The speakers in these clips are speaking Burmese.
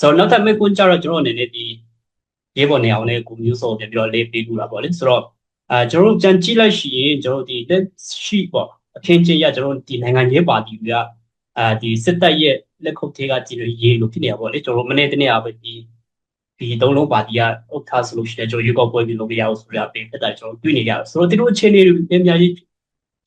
ဆိုတော့နောက်ထပ်မေးခွန်းကြတော့ကျွန်တော်အနေနဲ့ဒီရဲဘော်နေအောင်နဲ့ကိုမျိုးစောပြန်ပြီးတော့လေးပေးကူတာပေါ့လေဆိုတော့အာကျွန်တော်တို့ကြံကြည့်လိုက်ရှိရင်ကျွန်တော်တို့ဒီလက်ရှိပေါ့အခင်းချင်းရကျွန်တော်တို့ဒီနိုင်ငံရေးပါတီတွေကအာဒီစစ်တပ်ရဲ့လက်ခုပ်သေးကကြည့်လို့ရေးလို့ဖြစ်နေတာပေါ့လေကျွန်တော်တို့မနေ့တနေ့ကပဲဒီဒီသုံးလုံးပါတီကဥက္ကဋ္ဌဆိုလို့ရှိရင်ကျွန်တော်ရွေးကောက်ပွဲပြီးလုပ်ပြရအောင်ဆိုရပေးဖြစ်တာကျွန်တော်တွေ့နေရတယ်ဆိုတော့ဒီလိုအခြေအနေတွေအများကြီး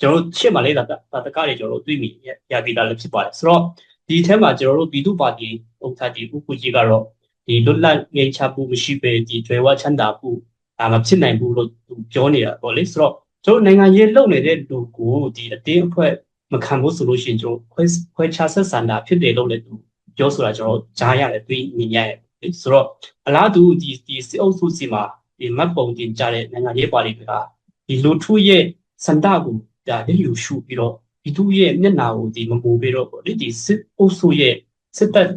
ကျွန်တော်တို့ရှေ့မှာလေးတာတာတကားတွေကျွန်တော်တို့တွေ့မိရပြီးသားလည်းဖြစ်ပါတယ်ဆိုတော့ ဒီအထက်မှာကျွန်တော်တို့ပြည်သူ့ပါတီဥက္ကဋ္ဌဒီဥပ္ပကြီးကတော့ဒီလွတ်လပ်ငြိမ်းချမှုမရှိပဲဒီကျွဲဝချမ်းသာမှုအာမဖြစ်နိုင်ဘူးလို့သူပြောနေတာပေါ့လေဆိုတော့ကျွန်တော်နိုင်ငံရေးလုပ်နေတဲ့လူကိုဒီအတင်းအဖွဲ့မခံဘူးဆိုလို့ရှိရင်ကျွန်တော်ခွဲခွဲခြားဆက်ဆံတာဖြစ်တယ်လို့လည်းသူပြောဆိုတာကျွန်တော်ကြားရတယ်တွေးမြင်ရတယ်လေဆိုတော့အလားတူဒီဒီစစ်အုပ်စုစီမှာဒီမတ်ပုံတင်ကြတဲ့နိုင်ငံရေးပါတီတွေကဒီလူထုရဲ့စန္ဒကိုဒါလက်ယူရှုပြီးတော့ ဒီသူရဲ့မျက်နာကိုဒီမမူပြီးတော့ပေါ့လေဒီစစ်အုပ်စုရဲ့စစ်တပ်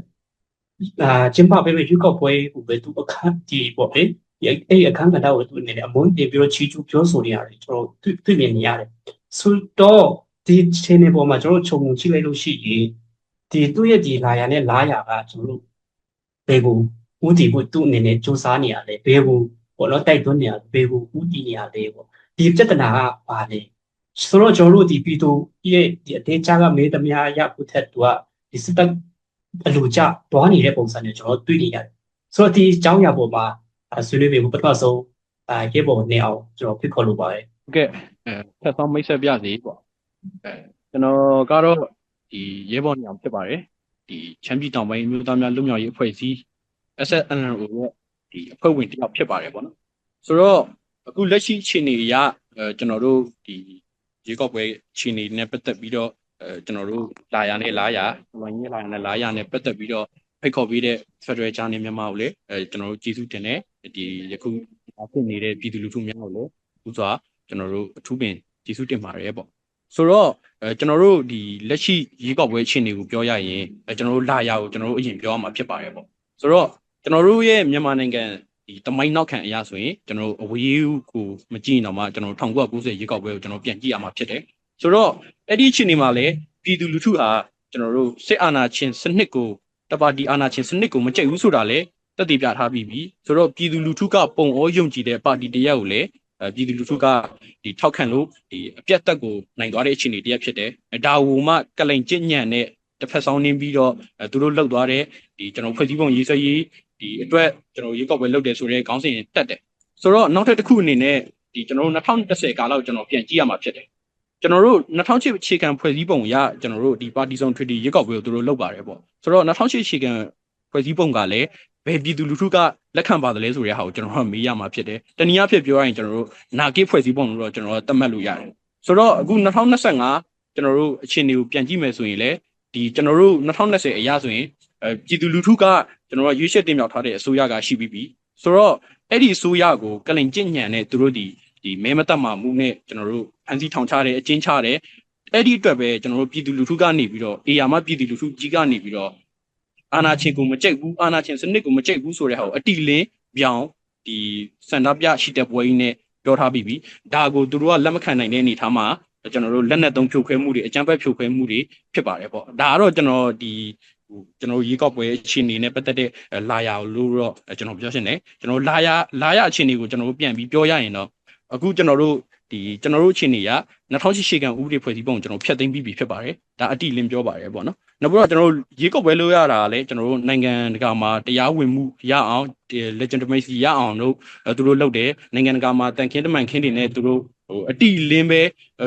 အာကျင်းပပေးမဲ့ရွေးကောက်ပွဲကိုပဲသူအခန်းဒီပေါ့လေအဲ့အခန်းကဏ္ဍကိုသူအနေနဲ့အမုန်းတင်ပြီးတော့ချီချူပြောဆိုနေရတယ်ကျွန်တော်တွေ့မြင်နေရတယ်ဆိုတော့ဒီချိန်နေပေါ်မှာကျွန်တော်ခြုံငုံကြည့်လိုက်လို့ရှိရင်ဒီသူ့ရဲ့ဒီလာရနဲ့လာရကကျွန်တော်တို့ဘယ်ကိုဦးတည်ဖို့သူ့အနေနဲ့စူးစမ်းနေရတယ်ဘယ်ကိုပေါ့နော်တိုက်တွန်းနေရဘယ်ကိုဦးတည်နေရလဲပေါ့ဒီပြဿနာကဘာလဲ ဆိုတော့ကျွန်တော်တို့ဒီပြည်သူရဲ့ဒီအသေးချာကမေးသမျှရဖို့ထက်သူကဒီစစ်တပ်အလိုကျတွားနေတဲ့ပုံစံနဲ့ကျွန်တော်တွေ့နေရတယ်ဆိုတော့ဒီအကြောင်းအရာပေါ်မှာဆွေးနွေးပြီးပထမဆုံးအဲရေပေါ်နေအောင်ကျွန်တော်ဖိတ်ခေါ်လိုပါတယ်ဟုတ်ကဲ့အဲဖက်ဆောင်မိတ်ဆက်ပြစီပေါ့အဲကျွန်တော်ကတော့ဒီရဲဘော်ညောင်ဖြစ်ပါတယ်ဒီချမ်းပြည်တောင်ပိုင်းမြို့သားများလူမျိုးရေးအဖွဲ့အစည်း SNNO ရဲ့ဒီအဖွဲ့ဝင်တစ်ယောက်ဖြစ်ပါတယ်ပေါ့နော်ဆိုတော့အခုလက်ရှိအခြေအနေအရအဲကျွန်တော်တို့ဒီ ရေကောက်ပွဲအခြေအနေနဲ့ပတ်သက်ပြီးတော့အဲကျွန်တော်တို့လာရနဲ့လာရဝိုင်းရလာရနဲ့လာရနဲ့ပတ်သက်ပြီးတော့ဖိတ်ခေါ်ပြီးတဲ့ Federal Journal မြန်မာကိုလည်းအဲကျွန်တော်တို့ကျေးဇူးတင်တယ်ဒီယခုဖြစ်နေတဲ့ပြည်သူလူထုများကိုလည်းဥစွာကျွန်တော်တို့အထူးပင်ကျေးဇူးတင်ပါတယ်ပေါ့ဆိုတော့အဲကျွန်တော်တို့ဒီလက်ရှိရေကောက်ပွဲအခြေအနေကိုပြောရရင်အဲကျွန်တော်တို့လာရကိုကျွန်တော်တို့အရင်ပြောရမှာဖြစ်ပါတယ်ပေါ့ဆိုတော့ကျွန်တော်တို့ရဲ့မြန်မာနိုင်ငံ ဒီတမိုင်းနောက်ခံအရာဆိုရင်ကျွန်တော်တို့အဝေးကိုမကြည့်တော့မှကျွန်တော်1990ရေကောက်ပွဲကိုကျွန်တော်ပြန်ကြည့်ရမှာဖြစ်တယ်ဆိုတော့အဲ့ဒီအခြေအနေမှာလည်းပြည်သူလူထုဟာကျွန်တော်တို့စစ်အာဏာရှင်စနစ်ကိုတပါတီအာဏာရှင်စနစ်ကိုမကြိုက်ဘူးဆိုတာလည်းတက်တည်ပြထားပြီးပြီဆိုတော့ပြည်သူလူထုကပုံဩယုံကြည်တဲ့ပါတီတရက်ကိုလည်းအဲပြည်သူလူထုကဒီထောက်ခံလို့ဒီအပြတ်တက်ကိုနိုင်သွားတဲ့အခြေအနေတရက်ဖြစ်တယ်ဒါဝမှကလိန်ကျင့်ညံတဲ့တစ်ဖက်ဆောင်နေပြီးတော့အဲသူတို့လှုပ်သွားတဲ့ဒီကျွန်တော်ဖွဲ့စည်းပုံရေးဆွဲရေး ဒီအတွက်ကျွန်တော်ရေကောက်ပွဲလုပ်တယ်ဆိုတဲ့ခေါင်းစဉ်တက်တယ်ဆိုတော့နောက်ထပ်တစ်ခုအနေနဲ့ဒီကျွန်တော်တို့2010ကာလောက်ကျွန်တော်ပြန်ကြည့်ရမှာဖြစ်တယ်ကျွန်တော်တို့2008အခြေခံဖွဲ့စည်းပုံရကျွန်တော်တို့ဒီပါတီစုံ treaty ရေကောက်ပွဲကိုသူတို့လုပ်ပါတယ်ပေါ့ဆိုတော့2008အခြေခံဖွဲ့စည်းပုံကလည်းဘယ်ပြည်သူလူထုကလက်ခံပါတယ်လဲဆိုတဲ့ဟာကိုကျွန်တော်တို့မေးရမှာဖြစ်တယ်တနည်းအားဖြင့်ပြောရရင်ကျွန်တော်တို့နာကိဖွဲ့စည်းပုံလို့တော့ကျွန်တော်တို့သတ်မှတ်လို့ရတယ်ဆိုတော့အခု2025ကျွန်တော်တို့အခြေအနေကိုပြန်ကြည့်မယ်ဆိုရင်လည်းဒီကျွန်တော်တို့2020အရဆိုရင်အဲပြည်သူလူထုက ကျွန်တော်တို့ရွေးချယ်တင်မြှောက်ထားတဲ့အစိုးရကရှိပြီးပြီဆိုတော့အဲ့ဒီအစိုးရကိုကလင်ကျင့်ညံတဲ့သူတို့ဒီဒီမဲမတက်မှမှုနဲ့ကျွန်တော်တို့ဖန်စီထောင်ချတယ်အကျဉ်းချတယ်အဲ့ဒီအတွက်ပဲကျွန်တော်တို့ပြည်သူလူထုကနေပြီးတော့အေယာမပြည်သူလူထုကြီးကနေပြီးတော့အာနာချင်းကိုမကြိုက်ဘူးအာနာချင်းစနစ်ကိုမကြိုက်ဘူးဆိုတဲ့ဟာကိုအတီလင်းပြောင်းဒီစန္ဒပြရှိတဲ့ပွဲကြီးနဲ့ပြောထားပြီးပြီဒါကိုသူတို့ကလက်မခံနိုင်တဲ့အနေထားမှာကျွန်တော်တို့လက်နက်သုံးဖြိုခွဲမှုတွေအကြမ်းဖက်ဖြိုခွဲမှုတွေဖြစ်ပါတယ်ပေါ့ဒါကတော့ကျွန်တော်ဒီဟို ကျွန်တော်ရေကောက်ပွဲအခြေအနေနဲ့ပတ်သက်တဲ့လာယာလို့တော့ကျွန်တော်ပြောရှင်းတယ်ကျွန်တော်လာယာလာယာအခြေအနေကိုကျွန်တော်တို့ပြန်ပြီးပြောရရင်တော့အခုကျွန်တော်တို့ဒီကျွန်တော်တို့အခြေအနေက2008ရှေ့ကန်ဥပဒေဖွဲ့စည်းပုံကျွန်တော်ဖျက်သိမ်းပြီးပြီဖြစ်ပါတယ်ဒါအတိလင်းပြောပါတယ်ပေါ့နော်နောက်ပြီးတော့ကျွန်တော်တို့ရေကောက်ပွဲလို့ရတာလည်းကျွန်တော်တို့နိုင်ငံတကာမှာတရားဝင်မှုရအောင် legitimacy ရအောင်တို့သူတို့လုပ်တယ်နိုင်ငံတကာမှာတန်ခင်းတမန်ခင်းတွေနဲ့သူတို့ဟိုအတိလင်းပဲ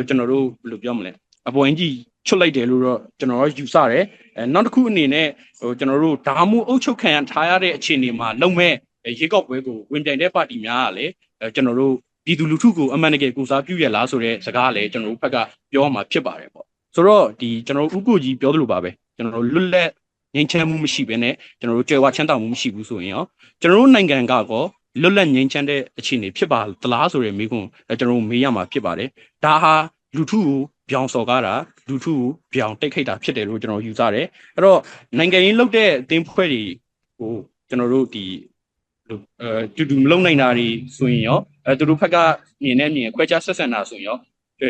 ကျွန်တော်တို့ဘယ်လိုပြောမလဲအပေါ်အကြီး ချွတ်လိုက်တယ်လို့တော့ကျွန်တော်တို့ယူဆတယ်အဲနောက်တစ်ခုအနေနဲ့ဟိုကျွန်တော်တို့ဓာမှုအုပ်ချုပ်ခံရထားရတဲ့အခြေအနေမှာလုံမဲ့ရေကောက်ပွဲကိုဝင်ပြိုင်တဲ့ပါတီများကလည်းကျွန်တော်တို့ပြည်သူလူထုကိုအမှန်တကယ်ကိုစားပြုရလားဆိုတဲ့စကားလည်းကျွန်တော်တို့ဘက်ကပြောမှာဖြစ်ပါတယ်ပေါ့ဆိုတော့ဒီကျွန်တော်တို့ဥက္ကိုကြီးပြောသလိုပါပဲကျွန်တော်တို့လွတ်လပ်ငြိမ်းချမ်းမှုမရှိဘဲနဲ့ကျွန်တော်တို့ကြွယ်ဝချမ်းသာမှုမရှိဘူးဆိုရင်ရောကျွန်တော်တို့နိုင်ငံကောလွတ်လပ်ငြိမ်းချမ်းတဲ့အခြေအနေဖြစ်ပါသလားဆိုတဲ့မိကွန်းကျွန်တော်တို့မေးရမှာဖြစ်ပါတယ်ဒါဟာလူထုကို ပြောင်စော်ကားတာလူထုကိုပြောင်တိတ်ခိတ်တာဖြစ်တယ်လို့ကျွန်တော်ယူဆတယ်အဲ့တော့နိုင်ငံရေးလုပ်တဲ့အသင်းဖွဲ့တွေဟိုကျွန်တော်တို့ဒီအဲတူတူမလုံနိုင်တာတွေဆိုရင်ရောအဲသူတို့ဘက်ကမြင်နေမြင်ခွဲခြားဆက်ဆံတာဆိုရင်ရော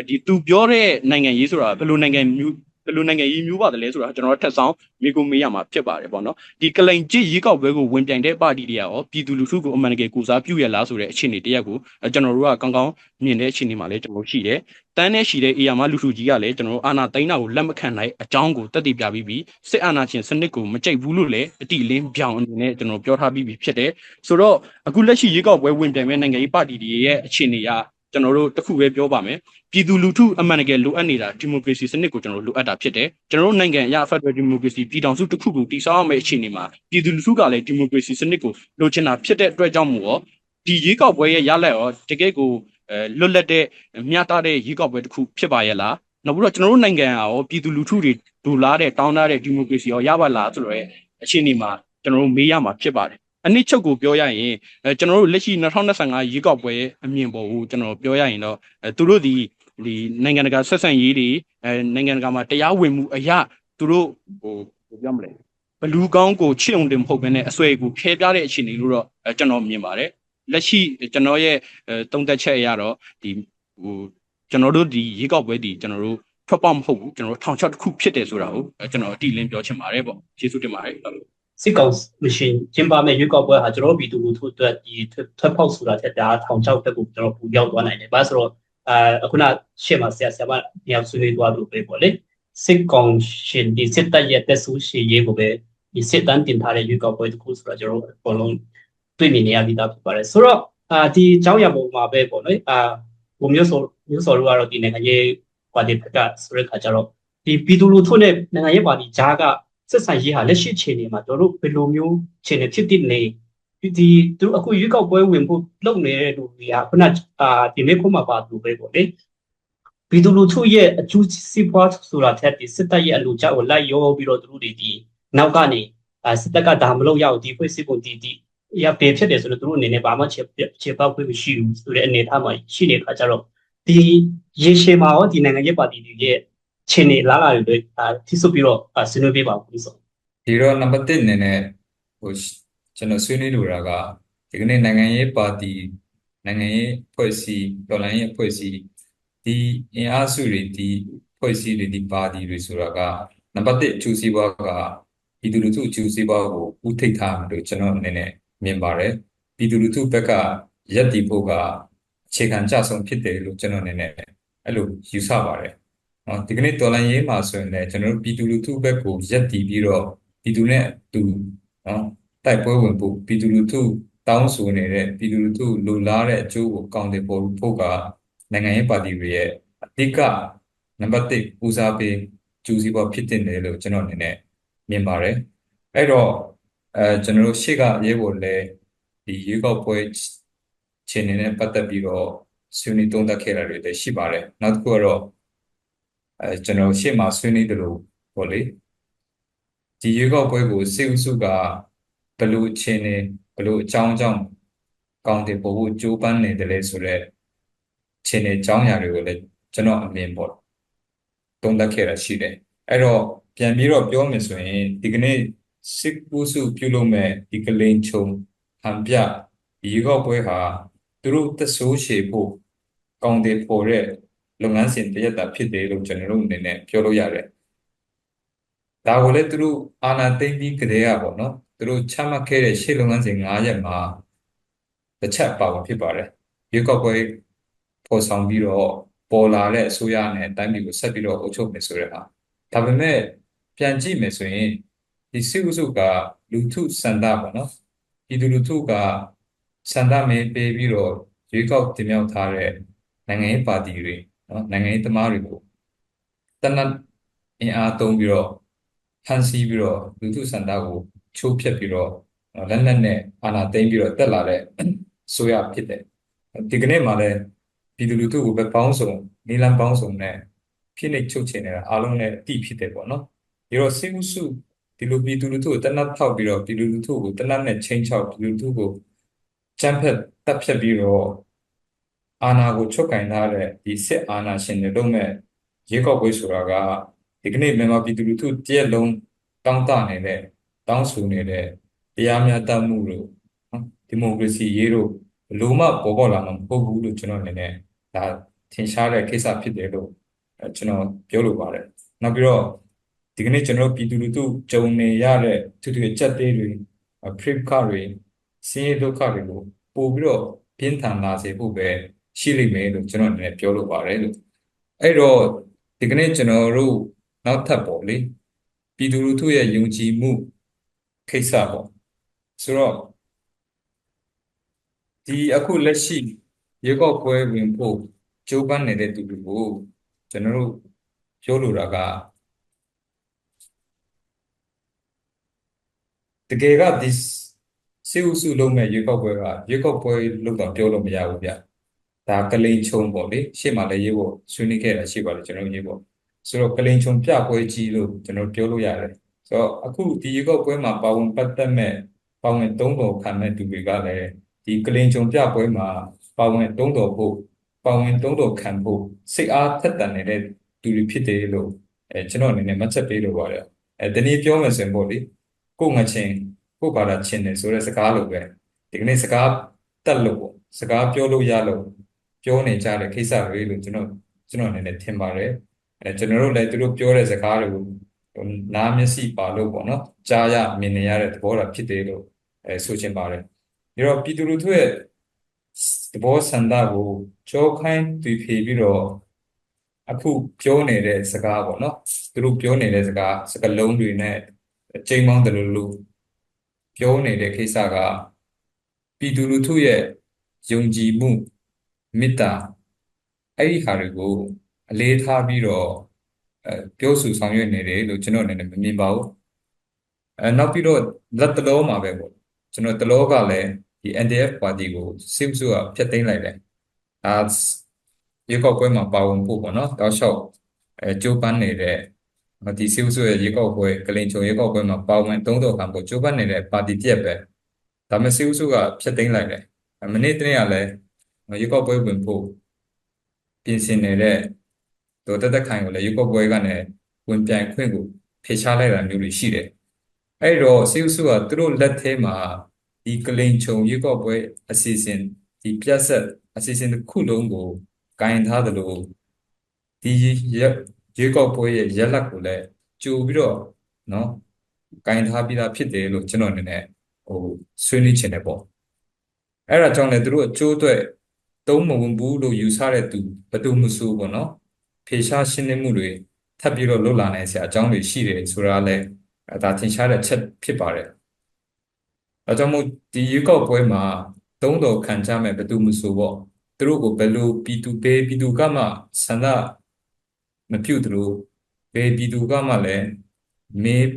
ဒီသူပြောတဲ့နိုင်ငံရေးဆိုတာဘယ်လိုနိုင်ငံမျိုး ဘယ်လိုနိုင်ငံရေးမျိုးပါတယ်လဲဆိုတာကျွန်တော်တို့ထက်ဆောင်မိကိုမေးရမှာဖြစ်ပါတယ်ပေါ့နော်ဒီကလိန်ကြည့်ရေကောက်ပွဲကိုဝင်ပြိုင်တဲ့ပါတီတွေကရောပြည်သူလူထုကိုအမှန်တကယ်ကိုစားပြုရလားဆိုတဲ့အခြေအနေတရက်ကိုအဲကျွန်တော်တို့ကကောင်းကောင်းမြင်တဲ့အခြေအနေမှာလည်းကျွန်တော်တို့ရှိတယ်တန်းနဲ့ရှိတဲ့အေယာမလူထုကြီးကလည်းကျွန်တော်တို့အာဏာသိမ်းတာကိုလက်မခံနိုင်အကြောင်းကိုတက်တည်ပြပြီးပြီးစစ်အာဏာရှင်စနစ်ကိုမကြိုက်ဘူးလို့လည်းအတိအလင်းပြောင်းအနေနဲ့ကျွန်တော်ပြောထားပြီးပြီဖြစ်တယ်ဆိုတော့အခုလက်ရှိရေကောက်ပွဲဝင်ပြိုင်မဲ့နိုင်ငံရေးပါတီတွေရဲ့အခြေအနေက ကျွန်တော်တို့တစ်ခုပဲပြောပါမယ်ပြည်သူလူထုအမှန်တကယ်လိုအပ်နေတာဒီမိုကရေစီစနစ်ကိုကျွန်တော်တို့လိုအပ်တာဖြစ်တယ်ကျွန်တော်တို့နိုင်ငံအရဖက်ဒရယ်ဒီမိုကရေစီပြည်ထောင်စုတစ်ခုကိုတည်ဆောက်ရမယ့်အခြေအနေမှာပြည်သူလူထုကလည်းဒီမိုကရေစီစနစ်ကိုလိုချင်တာဖြစ်တဲ့အတွက်ကြောင့်မို့ရောဒီရေကောက်ပွဲရဲ့ရလဒ်ရောတကယ်ကိုအဲလွတ်လပ်တဲ့မျှတတဲ့ရေကောက်ပွဲတစ်ခုဖြစ်ပါရဲ့လားနောက်ပြီးတော့ကျွန်တော်တို့နိုင်ငံကရောပြည်သူလူထုတွေဒူလာတဲ့တောင်းတတဲ့ဒီမိုကရေစီရောရပါလားဆိုတော့အခြေအနေမှာကျွန်တော်တို့မေးရမှာဖြစ်ပါတယ် အနည်းချုပ်ကိုပြောရရင်အဲကျွန်တော်တို့လက်ရှိ2025ရေကောက်ပွဲအမြင်ပေါ်ကိုကျွန်တော်ပြောရရင်တော့အဲသူတို့ဒီဒီနိုင်ငံတကာဆက်ဆံရေးတွေအဲနိုင်ငံတကာမှာတရားဝင်မှုအရာသူတို့ဟိုဘယ်ပြောမလဲဘလူးကောင်းကိုချစ်အောင်တင်မဟုတ်ဘဲနဲ့အဆွဲကိုခဲပြတဲ့အခြေအနေလို့တော့အဲကျွန်တော်မြင်ပါတယ်လက်ရှိကျွန်တော်ရဲ့အဲတုံးသက်ချက်အရတော့ဒီဟိုကျွန်တော်တို့ဒီရေကောက်ပွဲဒီကျွန်တော်တို့ထွက်ပေါက်မဟုတ်ဘူးကျွန်တော်တို့ထောင်ချောက်တစ်ခုဖြစ်တယ်ဆိုတာကိုအဲကျွန်တော်အတိအလင်းပြောချင်ပါတယ်ပေါ့ကျေးဇူးတင်ပါတယ် စစ်ကောင်မရှိကျင်းပမဲ့ရွေးကောက်ပွဲဟာကျွန်တော်တို့ပြည်သူလူထုအတွက်ဒီထွက်ပေါက်ဆိုတာထက်ဒါထောင်ချောက်တက်ကိုကျွန်တော်ပူရောက်သွားနိုင်တယ်။ဘာလို့ဆိုတော့အာအခုနရှေ့မှာဆရာဆရာမညောင်ဆွေးနွေးသွားလို့ပဲပေါ့လေ။စစ်ကောင်ရှင်ဒီစစ်တပ်ရဲ့တက်ဆူရှိရေးကိုပဲဒီစစ်တမ်းတင်ထားတဲ့ရွေးကောက်ပွဲတစ်ခုဆိုတော့ကျွန်တော်တို့အကုန်လုံးတွေ့မြင်နေရပြီးသားဖြစ်ပါတယ်။ဆိုတော့အာဒီအကြောင်းရပုံမှာပဲပေါ့နော်။အာဘုံမျိုးစောမျိုးစောတို့ကတော့ဒီနိုင်ငံရေးပါတီဖက်ကဆိုတဲ့ခါကျတော့ဒီပြည်သူလူထုနဲ့နိုင်ငံရေးပါတီကြားက ဆက်ဆံရေးဟာလက်ရှိအခြေအနေမှာတို့တို့ဘယ်လိုမျိုးအခြေအနေဖြစ်တည်နေဒီသူအခုရွေးကောက်ပွဲဝင်ဖို့လုပ်နေတဲ့လူတွေကခုနအာဒီနေ့ခုမှပါသူပဲပေါ့လေပြည်သူလူထုရဲ့အကျိုးစီးပွားဆိုတာထက်ဒီစစ်တပ်ရဲ့အလူကြောက်ကိုလိုက်ရောပြီးတော့သူတို့တွေဒီနောက်ကနေအာစစ်တပ်ကဒါမလုပ်ရအောင်ဒီဖွဲ့စည်းပုံဒီဒီရပေဖြစ်တယ်ဆိုတော့သူတို့အနေနဲ့ဘာမှခြေခြေပေါက်ခွင့်မရှိဘူးဆိုတဲ့အနေအထားမှာရှိနေတဲ့အခါကျတော့ဒီရေရှည်မှာရောဒီနိုင်ငံရေးပါတီတွေရဲ့ ခြေနေလာလာတွေအာထိစုပ်ပြီးတော့ဆွေးနွေးပေးပါဘူးဆိုဒီတော့နံပါတ်1အနေနဲ့ဟိုကျွန်တော်ဆွေးနွေးလိုတာကဒီကနေ့နိုင်ငံရေးပါတီနိုင်ငံရေးဖွဲ့စည်းတော်လှန်ရေးဖွဲ့စည်းဒီအင်အားစုတွေဒီဖွဲ့စည်းတွေဒီပါတီတွေဆိုတာကနံပါတ်1အကျိုးစီးပွားကပြည်သူလူထုအကျိုးစီးပွားကိုဥထိတ်ထားမယ်လို့ကျွန်တော်အနေနဲ့မြင်ပါတယ်ပြည်သူလူထုဘက်ကရက်တီဖို့ကအခြေခံကြဆုံးဖြစ်တယ်လို့ကျွန်တော်အနေနဲ့အဲ့လိုယူဆပါတယ် နော်ဒီကနေ့တော်လှန်ရေးမှာဆိုရင်လည်းကျွန်တော်တို့ပြည်သူလူထုဘက်ကိုရက်တီပြီးတော့ပြည်သူနဲ့အတူနော်တိုက်ပွဲဝင်ဖို့ပြည်သူလူထုတောင်းဆိုနေတဲ့ပြည်သူလူထုလိုလားတဲ့အကျိုးကိုကောင်းတယ်ပေါ်ဖို့ကနိုင်ငံရေးပါတီတွေရဲ့အဓိကနံပါတ်1ဦးစားပေးကျူးစီပေါ်ဖြစ်တင်တယ်လို့ကျွန်တော်အနေနဲ့မြင်ပါတယ်အဲ့တော့အဲကျွန်တော်တို့ရှေ့ကရေးဖို့လဲဒီရွေးကောက်ပွဲခြေအနေနဲ့ပတ်သက်ပြီးတော့ဆွေးနွေးသုံးသပ်ခဲ့တာတွေလည်းရှိပါတယ်နောက်တစ်ခုကတော့ အဲကျွန်တော်ရှေ့မှာဆွေးနွေးတယ်လို့ပေါ့လေဒီရွေးကောက်ပွဲကိုစေဥစုကဘယ်လိုအခြေအနေဘယ်လိုအကြောင်းအကြောင်းကောင်းတယ်ပို့ဖို့ကြိုးပမ်းနေတယ်လဲဆိုတော့အခြေအနေအကြောင်းအရာတွေကိုလည်းကျွန်တော်အမြင်ပေါ့သုံးသပ်ခဲ့တာရှိတယ်အဲ့တော့ပြန်ပြီးတော့ပြောမယ်ဆိုရင်ဒီကနေ့စစ်ကူစုပြုလုပ်မဲ့ဒီကလိန်ချုံဟန်ပြဒီရွေးကောက်ပွဲဟာသူတို့တဆိုးရှည်ဖို့ကောင်းတယ်ပေါ်တဲ့ လုပ်ငန်းစဉ်တရက်တာဖြစ်တယ်လို့ကျွန်တော်တို့အနေနဲ့ပြောလို့ရတယ်ဒါကိုလည်းသူတို့အာဏာသိမ်းပြီးကြတဲ့ကပေါ့နော်သူတို့ချမှတ်ခဲ့တဲ့ရှေ့လုပ်ငန်းစဉ်9ရက်မှာတစ်ချက်ပါဝင်ဖြစ်ပါတယ်ရွေးကောက်ပွဲပေါ်ဆောင်ပြီးတော့ပေါ်လာတဲ့အစိုးရနဲ့တိုင်းပြည်ကိုဆက်ပြီးတော့အုပ်ချုပ်မယ်ဆိုတဲ့ဟာဒါပေမဲ့ပြန်ကြည့်မယ်ဆိုရင်ဒီစစ်ဥစုကလူထုစန္ဒပေါ့နော်ပြည်သူလူထုကစန္ဒမဲပေးပြီးတော့ရွေးကောက်တင်မြှောက်ထားတဲ့နိုင်ငံရေးပါတီတွေ နော်နိုင်ငံရေးသမားတွေကိုတနတ်အင်အားသုံးပြီးတော့ဖန်ဆီးပြီးတော့လူထုစန္ဒကိုချိုးဖျက်ပြီးတော့လက်နက်နဲ့အာဏာသိမ်းပြီးတော့တက်လာတဲ့ဆိုရဖြစ်တယ်ဒီကနေ့မှလည်းပြည်သူလူထုကိုပဲပေါင်းစုံနေလန်ပေါင်းစုံနဲ့ဖိနှိပ်ချုပ်ချင်နေတာအားလုံးနဲ့အတိဖြစ်တယ်ပေါ့နော်ဒီတော့စေဥစုဒီလိုပြည်သူလူထုကိုတနတ်ထောက်ပြီးတော့ပြည်သူလူထုကိုတနတ်နဲ့ချင်းချောက်ပြည်သူလူထုကိုချမ်းဖက်တပ်ဖြတ်ပြီးတော့ အာဏာကိုချုပ်ကင်ထားတဲ့ဒီစစ်အာဏာရှင်တွေလုံးမဲ့ရေကောက်ပွဲဆိုတာကဒီကနေ့မြန်မာပြည်သူလူထုတရက်လုံးတောင်းတနေတဲ့တောင်းဆိုနေတဲ့တရားမျှတမှုလို့ဒီမိုကရေစီရေးတို့ဘလို့မှပေါ်ပေါ်လာမှာမဟုတ်ဘူးလို့ကျွန်တော်အနေနဲ့ဒါထင်ရှားတဲ့ကိစ္စဖြစ်တယ်လို့ကျွန်တော်ပြောလိုပါတယ်နောက်ပြီးတော့ဒီကနေ့ကျွန်တော်တို့ပြည်သူလူထုကြုံနေရတဲ့သူတွေကြက်သေးတွေအဖရိကတွေဆင်းရဲဒုက္ခတွေကိုပို့ပြီးတော့ပြင်းထန်လာစေဖို့ပဲ ရှိလိမ့်မယ်လို့ကျွန်တော်အနေနဲ့ပြောလိုပါတယ်လို့အဲ့တော့ဒီကနေ့ကျွန်တော်တို့နောက်ထပ်ပေါ့လေပြည်သူလူထုရဲ့ယုံကြည်မှုကိစ္စပေါ့ဆိုတော့ဒီအခုလက်ရှိရေကောက်ပွဲဝင်ဖို့ကြိုးပမ်းနေတဲ့သူတွေကိုကျွန်တော်တို့ပြောလိုတာကတကယ်ကဒီစေဥစုလုံးမဲ့ရေကောက်ပွဲကရေကောက်ပွဲလို့တော့ပြောလို့မရဘူးဗျ ဒါကလိန်ချုံပေါ့လေရှေ့မှာလည်းရေပေါ့ဆွေးနွေးခဲ့တာရှိပါတယ်ကျွန်တော်ရေပေါ့ဆိုတော့ကလိန်ချုံပြပွဲကြီးလို့ကျွန်တော်ပြောလို့ရတယ်ဆိုတော့အခုဒီရေကောက်ပွဲမှာပါဝင်ပတ်သက်မဲ့ပါဝင်သုံးတော်ခံမဲ့သူတွေကလည်းဒီကလိန်ချုံပြပွဲမှာပါဝင်သုံးတော်ဖို့ပါဝင်သုံးတော်ခံဖို့စိတ်အားထက်သန်နေတဲ့သူတွေဖြစ်တယ်လို့အဲကျွန်တော်အနေနဲ့မှတ်ချက်ပေးလိုပါတယ်အဲတနည်းပြောမယ်ဆိုရင်ပေါ့လေကိုယ်ငချင်းကိုယ်ဘာသာချင်းတယ်ဆိုတဲ့စကားလိုပဲဒီကနေ့စကားတက်လို့ပေါ့စကားပြောလို့ရလို့ ပြောနေကြတဲ့ကိစ္စတွေလို့ကျွန်တော်ကျွန်တော်အနေနဲ့ထင်ပါတယ်အဲကျွန်တော်တို့လည်းသူတို့ပြောတဲ့စကားတွေကိုနားမျက်စိပါလို့ပေါ့နော်ကြားရမြင်နေရတဲ့သဘောတာဖြစ်တယ်လို့အဲဆိုချင်ပါတယ်ဒါတော့ပြည်သူလူထုရဲ့သဘောဆန္ဒကိုကြောခိုင်းတည်ဖြေပြီးတော့အခုပြောနေတဲ့စကားပေါ့နော်သူတို့ပြောနေတဲ့စကားစကားလုံးတွေနဲ့ချိန်မောင်းတယ်လို့လို့ပြောနေတဲ့ကိစ္စကပြည်သူလူထုရဲ့ယုံကြည်မှု မေတ္တာအဲ့ဒီဟာတွေကိုအလေးထားပြီးတော့အဲပြောဆိုဆောင်ရွက်နေတယ်လို့ကျွန်တော်အနေနဲ့မမြင်ပါဘူးအဲနောက်ပြီးတော့လက်တလောမှာပဲပေါ့ကျွန်တော်တလောကလည်းဒီ NDF ပါတီကိုစစ်စုကဖျက်သိမ်းလိုက်တယ်ဒါရေကောက်ပွဲမှာပါဝင်ဖို့ပေါ့နော်တောက်လျှောက်အဲကြိုးပမ်းနေတဲ့ဒီစစ်စုရဲ့ရေကောက်ပွဲကလင်ချုံရေကောက်ပွဲမှာပါဝင်သုံးတော်ခံဖို့ကြိုးပမ်းနေတဲ့ပါတီတစ်ရပ်ပဲဒါပေမဲ့စစ်စုကဖျက်သိမ်းလိုက်တယ်မနေ့တနေ့ကလည်း ရေကောက်ပွဲဝင်ဖို့ပြင်ဆင်နေတဲ့ဒေါ်တက်တက်ခိုင်ကိုလည်းရေကောက်ပွဲကနေဝင်ပြိုင်ခွင့်ကိုဖယ်ရှားလိုက်တာမျိုးတွေရှိတယ်အဲ့တော့စစ်စုကသူတို့လက်ထဲမှာဒီကလင်ချုံရေကောက်ပွဲအစီအစဉ်ဒီပြတ်ဆက်အစီအစဉ်တစ်ခုလုံးကိုကင်ထားသလိုဒီရေကောက်ပွဲရဲ့ရက်လက်ကိုလည်းကြိုပြီးတော့နော်ကင်ထားပြီးသားဖြစ်တယ်လို့ကျွန်တော်အနေနဲ့ဟိုဆွေးနွေးချင်တယ်ပေါ့အဲ့ဒါကြောင့်လည်းသူတို့အကျိုးအတွက် သုံးမဝင်ဘူးလို့ယူဆတဲ့သူဘယ်သူမှဆိုပေါ့နော်ဖေရှားရှင်းလင်းမှုတွေထပ်ပြီးတော့လွတ်လာနိုင်စရာအကြောင်းတွေရှိတယ်ဆိုတာလည်းဒါထင်ရှားတဲ့ချက်ဖြစ်ပါတယ်။ဒါကြောင့်မို့ဒီရွေးကောက်ပွဲမှာသုံးတော်ခံကြမဲ့ဘယ်သူမှဆိုပေါ့သူတို့ကိုဘယ်လိုပြည်သူပေးပြည်သူကမှဆန္ဒမပြုတ်လို့ဘယ်ပြည်သူကမှလည်းမေး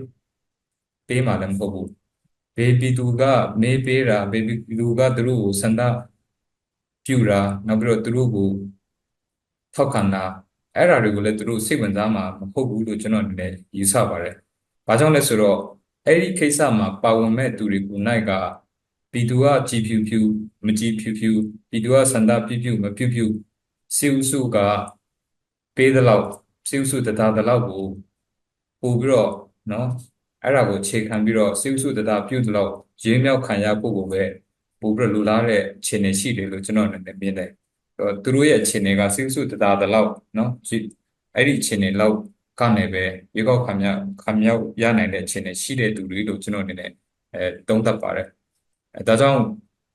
ပေးမှလည်းမဟုတ်ဘူး။ဘယ်ပြည်သူကမေးပေးတာဘယ်ပြည်သူကသူတို့ကိုဆန္ဒ ပြုတာနောက်ပြီးတော့သူတို့ကိုထောက်ခံတာအဲ့ဓာတွေကိုလည်းသူတို့စိတ်ဝင်စားမှာမဟုတ်ဘူးလို့ကျွန်တော်အနေနဲ့ယူဆပါတယ်။ဘာကြောင့်လဲဆိုတော့အဲ့ဒီကိစ္စမှာပါဝင်မဲ့သူတွေကနိုင်ကပြည်သူကကြည်ဖြူဖြူမကြည်ဖြူဖြူပြည်သူကစန္ဒပြပြမပြပြစီဥစုကပေးတဲ့လောက်စီဥစုတသားတဲ့လောက်ကိုပို့ပြီးတော့နော်အဲ့ဒါကိုခြေခံပြီးတော့စီဥစုတသားပြုတ်တဲ့လောက်ရင်းမြောက်ခံရဖို့ကိုပဲ ပို့ပြီးတော့လူလားတဲ့အခြေအနေရှိတယ်လို့ကျွန်တော်အနေနဲ့မြင်တယ်သူတို့ရဲ့အခြေအနေကစီဥစုတသားတဲ့လောက်နော်အဲ့ဒီအခြေအနေလောက်ကနေပဲရေကောက်ခံမြောက်ခံမြောက်ရနိုင်တဲ့အခြေအနေရှိတဲ့သူတွေလို့ကျွန်တော်အနေနဲ့အဲသုံးသပ်ပါတယ်အဲဒါကြောင့်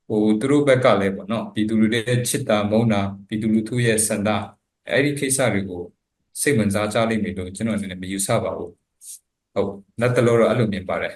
ဟိုသူတို့ဘက်ကလည်းပေါ့နော်ပြည်သူလူတွေရဲ့ချစ်တာမုန်းတာပြည်သူလူထုရဲ့စန္ဒအဲ့ဒီကိစ္စတွေကိုစိတ်ဝင်စားကြလိမ့်မယ်လို့ကျွန်တော်အနေနဲ့မယူဆပါဘူးဟုတ်လက်တလို့တော့အဲ့လိုမြင်ပါတယ်